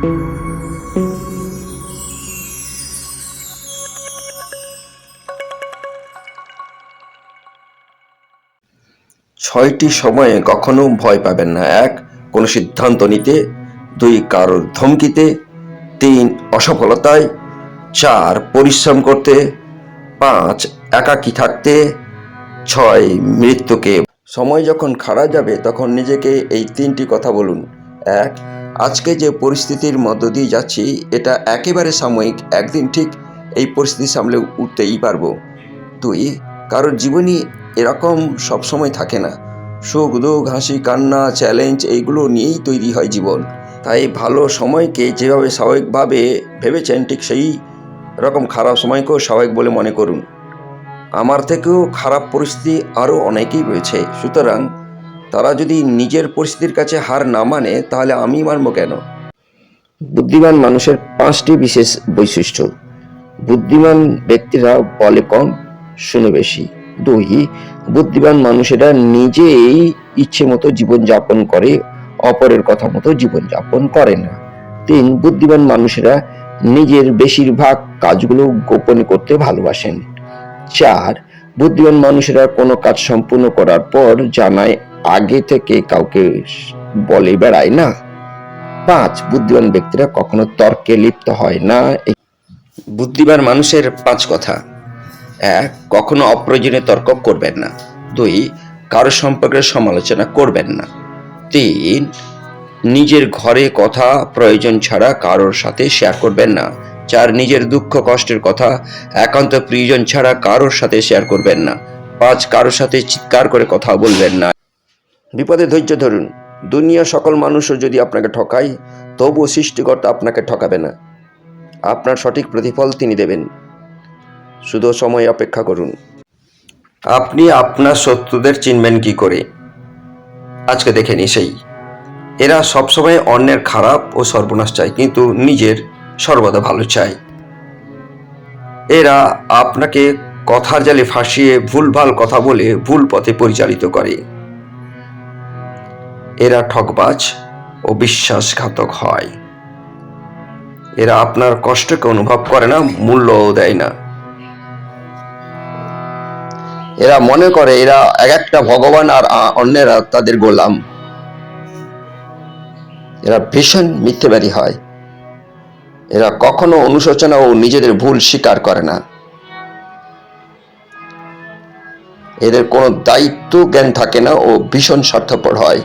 ছয়টি সময়ে কখনো ভয় পাবেন না। এক, কোনো সিদ্ধান্ত নিতে। দুই, কারোর ধমকিতে। তিন, অসফলতায়। চার, পরিশ্রম করতে। পাঁচ, একাকী থাকতে। ছয়, মৃত্যুকে। সময় যখন খারাপ যাবে, তখন নিজেকে এই তিনটি কথা বলুন। এক আজকে যে পরিস্থিতির মধ্য দিয়ে যাচ্ছি, এটা একেবারে সাময়িক, একদিন ঠিক এই পরিস্থিতি সামলে উঠতেই পারব। দুই কারোর জীবনই এরকম সবসময় থাকে না। সুখ, দুঃখ, হাসি, কান্না চ্যালেঞ্জ এইগুলো নিয়েই তৈরি হয় জীবন। তাই ভালো সময়কে যেভাবে স্বাভাবিকভাবে ভেবেছেন, ঠিক সেই রকম খারাপ সময়কেও স্বাভাবিক বলে মনে করুন। আমার থেকেও খারাপ পরিস্থিতি আরও অনেকেই রয়েছে। সুতরাং তারা যদি নিজের পরিস্থিতির কাছে হার না মানে তাহলে আমি মানব কেন? বুদ্ধিমান মানুষের পাঁচটি বিশেষ বৈশিষ্ট্য। বুদ্ধিমান ব্যক্তিরা বলে কম, শুনে বেশি। দুই, বুদ্ধিমান মানুষেরা নিজেই ইচ্ছে মতো জীবনযাপন করে, অপরের কথা মতো জীবনযাপন করে না। তিন, বুদ্ধিমান মানুষেরা নিজের বেশিরভাগ কাজগুলো গোপনে করতে ভালোবাসেন। চার, বুদ্ধিমান মানুষেরা কোনো কাজ সম্পূর্ণ করার পর জানায় আগে থেকে কাউকে বলে বেড়ায় না। পাঁচ বুদ্ধিমান ব্যক্তিরা কখনো তর্কে লিপ্ত হয় না। বুদ্ধিমান মানুষের পাঁচ কথা। এক, কখনো অপ্রয়োজনীয় তর্ক করবেন না। দুই, কারও সম্পর্কে সমালোচনা করবেন না। তিন, নিজের ঘরে কথা, প্রয়োজন ছাড়া কারোর সাথে শেয়ার করবেন না। চার, নিজের দুঃখ, কষ্টের কথা, একান্ত প্রিয়জন ছাড়া কারোর সাথে শেয়ার করবেন না। পাঁচ, কারোর সাথে চিৎকার করে কথা বলবেন না। বিপদে ধৈর্য ধরুন। দুনিয়া সকল মানুষও যদি আপনাকে ঠকায়, তবুও সৃষ্টিকর্তা আপনাকে ঠকাবে না। আপনার সঠিক প্রতিফল তিনি দেবেন। শুধু সময় অপেক্ষা করুন। আপনি আপনার শত্রুদের চিনবেন কি করে? আজকে দেখে নি সেই। এরা সবসময় অন্যের খারাপ ও সর্বনাশ চায়, কিন্তু নিজের সর্বদা ভালো চায়। এরা আপনাকে কথার জালে ফাঁসিয়ে ভুলভাল কথা বলে ভুল পথে পরিচালিত করে। এরা ঠকবাজ ও বিশ্বাসঘাতক হয়। এরা আপনার কষ্টকে অনুভব করে না, মূল্যও দেয় না। এরা মনে করে এরা এক একটা ভগবান আর অন্যেরা তাদের গোলাম। এরা ভীষণ মিথ্যেবাদী হয়। এরা কখনো অনুশোচনা ও নিজেদের ভুল স্বীকার করে না। এদের কোনো দায়িত্ব জ্ঞান থাকে না ও ভীষণ স্বার্থপর হয়।